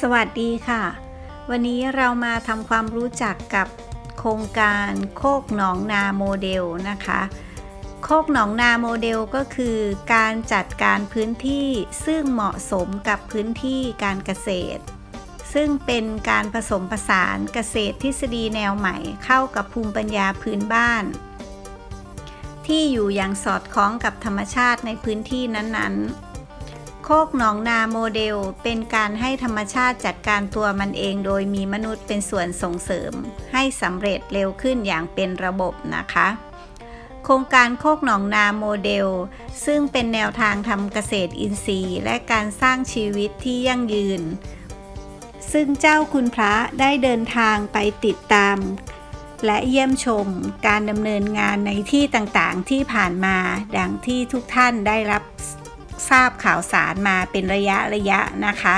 สวัสดีค่ะ วันนี้เรามาทำความรู้จักกับโครงการโคกหนองนาโมเดลนะคะ โคกหนองนาโมเดลก็คือการจัดการพื้นที่ซึ่งเหมาะสมกับพื้นที่การเกษตร ซึ่งเป็นการผสมผสานเกษตรทฤษฎีแนวใหม่เข้ากับภูมิปัญญาพื้นบ้าน ที่อยู่อย่างสอดคล้องกับธรรมชาติในพื้นที่นั้นๆ โคกหนองนาโมเดล เป็นการให้ธรรมชาติจัดการตัวมันเองโดยมีมนุษย์เป็นส่วนส่งเสริม ให้สำเร็จเร็วขึ้นอย่างเป็นระบบนะคะ โครงการโคกหนองนาโมเดล ซึ่งเป็นแนวทางทำเกษตรอินทรีย์ และการสร้างชีวิตที่ยั่งยืน ซึ่งเจ้าคุณพระได้เดินทางไปติดตาม และเยี่ยมชมการดำเนินงานในที่ต่างๆที่ผ่านมา ดังที่ทุกท่านได้รับ ทราบข่าวสารมาเป็นระยะระยะนะคะ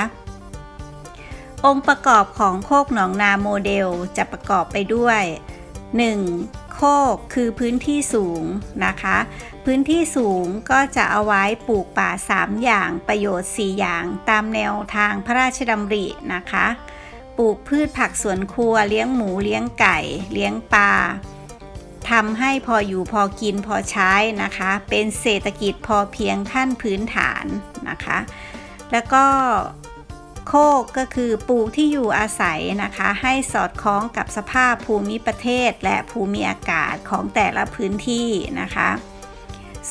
องค์ประกอบของโคกหนองนาโมเดลจะประกอบไปด้วย 1. โคกคือพื้นที่สูงนะคะ พื้นที่สูงก็จะเอาไว้ปลูกป่า 3 อย่างประโยชน์ 4 อย่างตามแนวทางพระราชดำรินะคะ ปลูกพืชผักสวนครัวเลี้ยงหมูเลี้ยงไก่ เลี้ยงปลา ทำให้พออยู่พอกินพอใช้นะคะ เป็นเศรษฐกิจพอเพียงขั้นพื้นฐานนะคะ แล้วก็โคกก็คือปลูกที่อยู่อาศัยนะคะ ให้สอดคล้องกับสภาพภูมิประเทศและภูมิอากาศของแต่ละพื้นที่นะคะ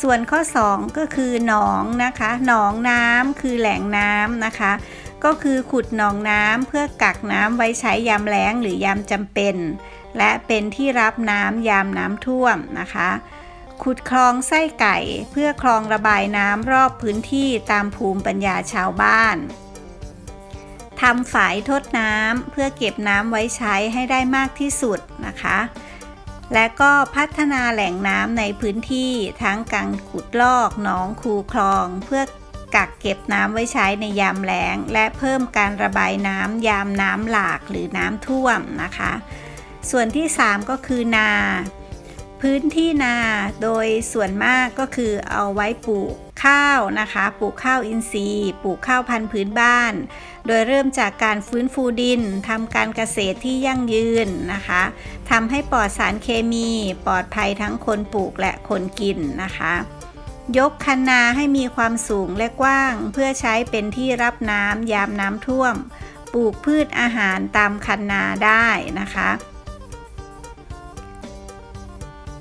ส่วนข้อ 2 ก็คือหนองนะคะ หนองน้ำคือแหล่งน้ำนะคะ ก็คือขุดหนองน้ำเพื่อกักน้ำไว้ใช้ยามแล้งหรือยามจำเป็น และเป็นที่รับน้ำยามน้ำท่วมนะคะ ขุดคลองไส้ไก่เพื่อคลองระบายน้ำรอบพื้นที่ตามภูมิปัญญาชาวบ้านทำฝายทดน้ำเพื่อเก็บน้ำไว้ใช้ให้ได้มากที่สุดนะคะ และก็พัฒนาแหล่งน้ำในพื้นที่ทั้งการขุดลอกหนองคูคลองเพื่อ กักเก็บน้ำไว้ใช้ในยามแล้ง และเพิ่มการระบายน้ำยามน้ำหลากหรือน้ำท่วมนะคะ ส่วนที่ 3 ก็คือนา พื้นที่นาโดยส่วนมากก็คือเอาไว้ปลูกข้าวนะคะ ปลูกข้าวอินทรีย์ ปลูกข้าวพันธุ์พื้นบ้าน โดยเริ่มจากการฟื้นฟูดินทำการเกษตรที่ยั่งยืนนะคะทำให้ปลอดสารเคมี ปลอดภัยทั้งคนปลูกและคนกินนะคะ ยกคันนาให้มีความสูงและกว้าง เพื่อใช้เป็นที่รับน้ำยามน้ำท่วม ปลูกพืชอาหารตามคันนาได้นะคะ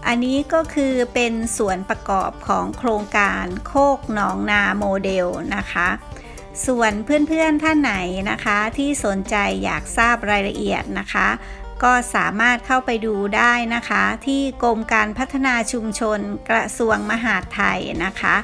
อันนี้ก็คือเป็นส่วนประกอบของโครงการโคกหนองนาโมเดลนะคะ ส่วนเพื่อนๆท่านไหนนะคะ ที่สนใจอยากทราบรายละเอียดนะคะ ก็สามารถเข้าไปดูได้นะคะ ที่กรมการพัฒนาชุมชนกระทรวงมหาดไทยนะคะ